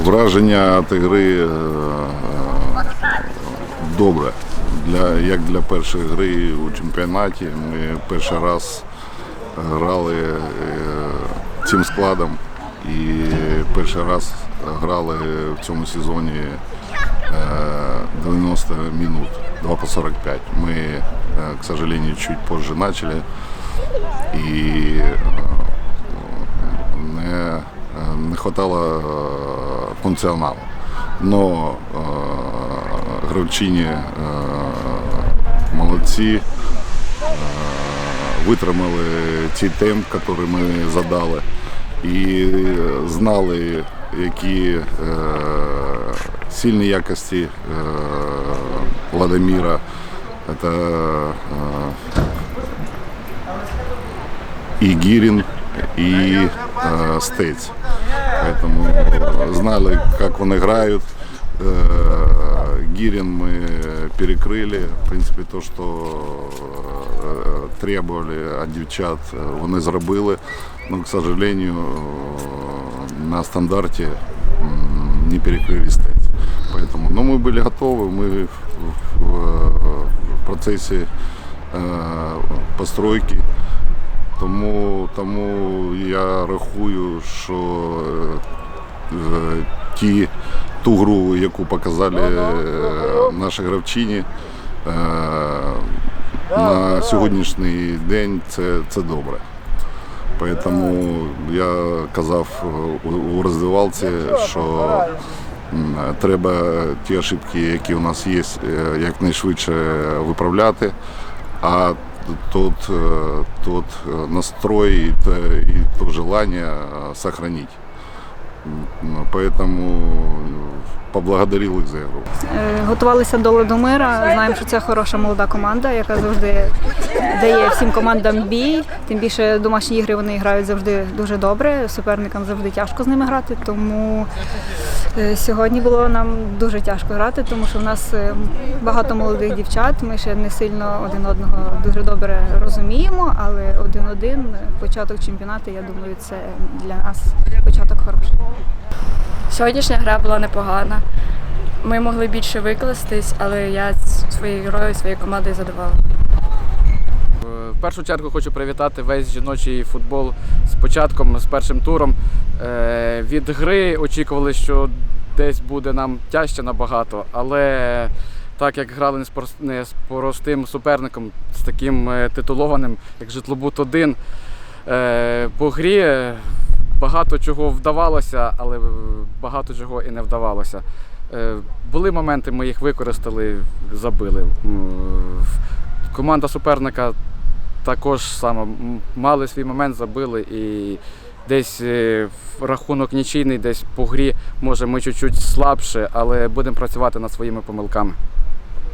Враження від гри е, добре. Для, як для першої гри у чемпіонаті. Ми перший раз грали е, цим складом і перший раз грали в цьому сезоні э, 90 минут, 2 по 45. Мы, э, к сожалению, чуть позже начали. И э, не, э, не хватало э, функціоналу. Но э, гравчині э, молодці, е, витримали цей темп, який ми задали, і знали, які е, сильні якості е, Владимира. Це е, и Гирин, и э, Стейц. Поэтому э, знали, как он играют. Э, Гирин мы перекрыли. В принципе, то, что э, требовали от дівчат, э, вони зробили. Но, к сожалению, э, на стандарте м, не перекрыли Стейц. Поэтому, но мы были готовы, мы в, в- в процессе э, постройки тому, тому я рахую, що е, ті, ту гру, яку показали е, наші гравчині, е, на сьогоднішній день це, це добре. Тому я казав у, роздивалці, що треба ті ошибки, які у нас є, якнайшвидше виправляти. А тот, э, тот э, настрой и то, и то желание э, сохранить. М, Поэтому поблагодарил их за игру. Е, Готувалися до Ледомира. Знаємо, що це хороша молода команда, яка завжди дає всім командам бій. Тим більше домашні ігри вони грають завжди дуже добре. Суперникам завжди тяжко з ними грати. Тому е, сьогодні було нам дуже тяжко грати, тому що в нас е, багато молодих дівчат. Ми ще не сильно один одного дуже добре розуміємо, але один-один початок чемпіонату, я думаю, це для нас початок хороший. Сьогоднішня гра була непогана. Ми могли більше викластись, але я своєю грою, своєю командою задоволена. Е, В першу чергу хочу привітати весь жіночий футбол з початком, з першим туром. Е, Від гри очікували, що десь буде нам тяжче набагато, але так як грали не з простим суперником, з таким е, титулованим, як Житлобут 1, е, по грі багато чого вдавалося, але багато чого і не вдавалося. Були моменти, ми їх використали, забили. Команда суперника також саме мали свій момент, забили і десь е, рахунок нічийний, десь по грі, може ми чуть-чуть слабше, але будемо працювати над своїми помилками.